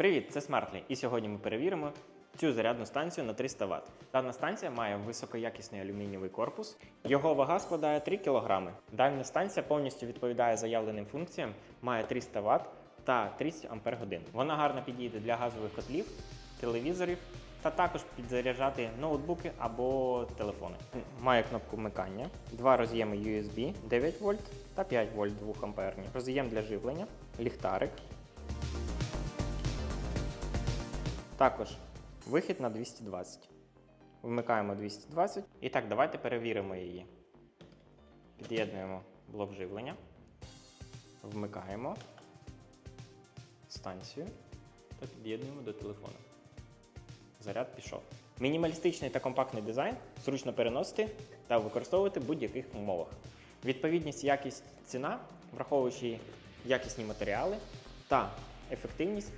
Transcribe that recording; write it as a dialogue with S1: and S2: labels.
S1: Привіт, це Smartly. І сьогодні ми перевіримо цю зарядну станцію на 300 Вт. Дана станція має високоякісний алюмінієвий корпус. Його вага складає 3 кг. Дана станція повністю відповідає заявленим функціям, має 300 Вт та 30 Ах. Вона гарно підійде для газових котлів, телевізорів та також підзаряджати ноутбуки або телефони. Має кнопку вмикання, два роз'єми USB 9 вольт та 5 вольт 2 амперні, роз'єм для живлення, ліхтарик. Також вихід на 220. Вмикаємо 220. І так, давайте перевіримо її. Під'єднуємо блок живлення. Вмикаємо станцію та під'єднуємо до телефону. Заряд пішов. Мінімалістичний та компактний дизайн зручно переносити та використовувати в будь-яких умовах. Відповідність, якість, ціна, враховуючи якісні матеріали та ефективність,